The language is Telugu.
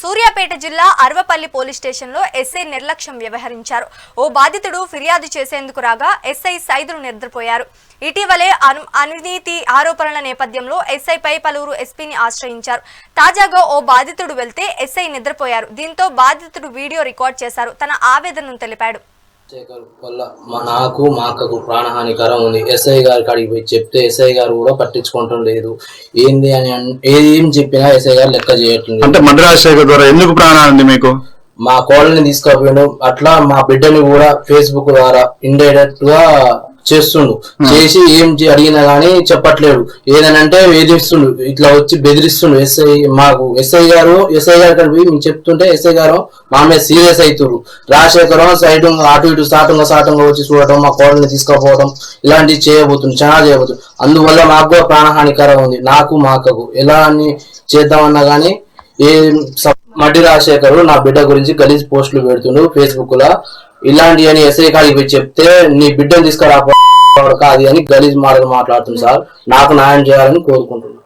సూర్యాపేట జిల్లా అరవపల్లి పోలీస్ స్టేషన్లో ఎస్ఐ నిర్లక్ష్యం వ్యవహరించారు. ఓ బాధితుడు ఫిర్యాదు చేసేందుకు రాగా ఎస్ఐ సైదులు నిద్రపోయారు. ఇటీవలే అను అవినీతి ఆరోపణల నేపథ్యంలో ఎస్ఐపై పలువురు ఎస్పీని ఆశ్రయించారు. తాజాగా ఓ బాధితుడు వెళ్తే ఎస్ఐ నిద్రపోయారు. దీంతో బాధితుడు వీడియో రికార్డ్ చేశారు. తన ఆవేదనను తెలిపాడు. వల్ల మా నాకు మా అక్కకు ప్రాణహానికరం ఉంది. ఎస్ఐ గారి కాడికి పోయి చెప్తే ఎస్ఐ గారు కూడా పట్టించుకోవటం లేదు. ఏంది అని ఏం చెప్పినా ఎస్ఐ గారు లెక్క చేయట్లేదు. అంటే మద్రాస్ శాఖ ద్వారా ఎందుకు ప్రాణాలండి మీకు? మా కోళ్ళని తీసుకుపోయాడు. అట్లా మా బిడ్డని కూడా ఫేస్బుక్ ద్వారా ఇండైరెక్ట్గా చేస్తుండు. చేసి ఏం అడిగినా గానీ చెప్పట్లేడు. ఏదనంటే వేధిస్తుండు. ఇట్లా వచ్చి బెదిరిస్తుండు ఎస్ఐ మాకు. ఎస్ఐ గారు ఎస్ఐ గారి పోయి మేము చెప్తుంటే ఎస్ఐ గారు మా మీద సీరియస్ అవుతున్నారు రాజశేఖరం సైడ్ అటు ఇటు సాటంగా సాటంగా వచ్చి చూడటం మా కోళ్ళని తీసుకుపోవడం ఇలాంటివి చేయబోతుంది చాలా చేయబోతుంది అందువల్ల మాకు కూడా ప్రాణహానికరం ఉంది. నాకు మా అక్కకు ఎలా అని చేద్దామన్నా గానీ ఏ మడ్డి రాజశేఖర్ నా బిడ్డ గురించి గలీజ్ పోస్టులు పెడుతుండు ఫేస్బుక్లో ఇలాంటి అని ఎస్ఐ కాడికి పోయి చెప్తే నీ బిడ్డను తీసుకురా అది అని గలీజ్ మాటలు మాట్లాడుతుంది సార్. నాకు న్యాయం చేయాలని కోరుకుంటున్నాను